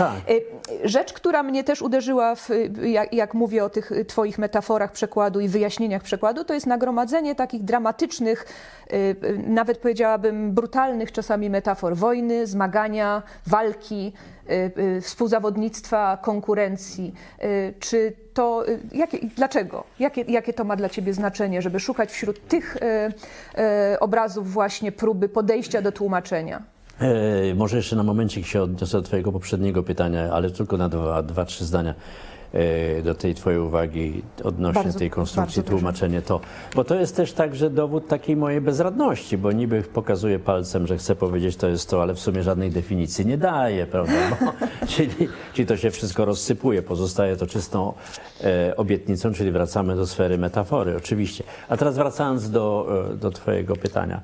Tak. Y, Rzecz, która mnie też uderzyła, w, y, jak, jak mówię o tych y, Twoich metaforach przekładu i wyjaśnieniach przekładu, to jest nagromadzenie takich dramatycznych, nawet powiedziałabym brutalnych czasami metafor wojny, zmagania, walki, współzawodnictwa, konkurencji. Czy to, jakie, dlaczego? Jakie, jakie to ma dla Ciebie znaczenie, żeby szukać wśród tych obrazów właśnie próby podejścia do tłumaczenia? E, może jeszcze na momencik się odniosę do Twojego poprzedniego pytania, ale tylko na dwa, dwa trzy zdania e, do tej Twojej uwagi odnośnie Bardzo- tej konstrukcji, proszę. tłumaczenie to. Bo to jest też także dowód takiej mojej bezradności, bo niby pokazuję palcem, że chcę powiedzieć to jest to, ale w sumie żadnej definicji nie daje, prawda? Bo, czyli, czyli to się wszystko rozsypuje, pozostaje to czystą e, obietnicą, czyli wracamy do sfery metafory, oczywiście. A teraz wracając do, e, do Twojego pytania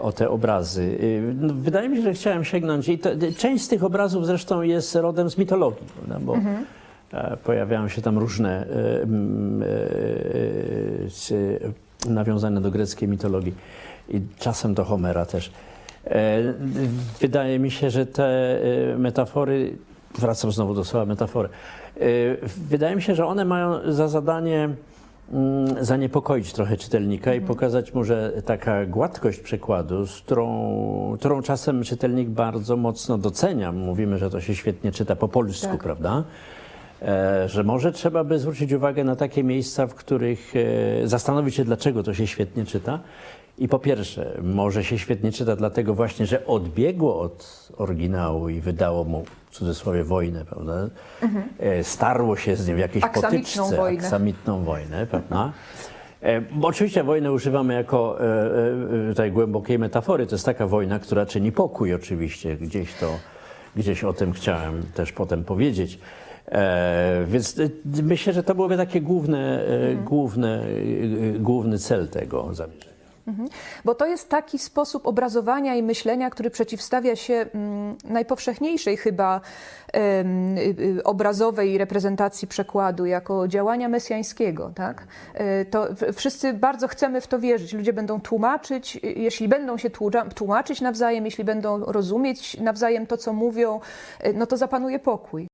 o te obrazy. E, no, Wydaje mi się, że chciałem sięgnąć i to, część z tych obrazów zresztą jest rodem z mitologii, prawda? bo e, pojawiają się tam różne e, e, nawiązania do greckiej mitologii i czasem do Homera też. E, Wydaje mi się, że te e, metafory, wracam znowu do słowa metafory, e, wydaje mi się, że one mają za zadanie zaniepokoić trochę czytelnika i pokazać mu, że taka gładkość przekładu, z którą, którą czasem czytelnik bardzo mocno docenia, mówimy, że to się świetnie czyta po polsku, Tak. prawda? E, że może trzeba by zwrócić uwagę na takie miejsca, w których e, zastanowić się, dlaczego to się świetnie czyta. I po pierwsze, może się świetnie czyta dlatego właśnie, że odbiegło od oryginału i wydało mu w cudzysłowie wojnę, prawda? E, Starło się z nim w jakiejś Mhm. Aksamitną potyczce, wojnę. aksamitną wojnę, prawda? E, Bo oczywiście wojnę używamy jako e, e, tej głębokiej metafory. To jest taka wojna, która czyni pokój oczywiście. Gdzieś to, gdzieś o tym chciałem też potem powiedzieć. E, więc myślę, że to byłoby takie główne, e, główne, e, główny cel tego zamierzenia. Bo to jest taki sposób obrazowania i myślenia, który przeciwstawia się mm, najpowszechniejszej chyba y, y, obrazowej reprezentacji przekładu jako działania mesjańskiego. Tak? Y, To wszyscy bardzo chcemy w to wierzyć. Ludzie będą tłumaczyć, jeśli będą się tłumaczyć nawzajem, jeśli będą rozumieć nawzajem to, co mówią, no to zapanuje pokój.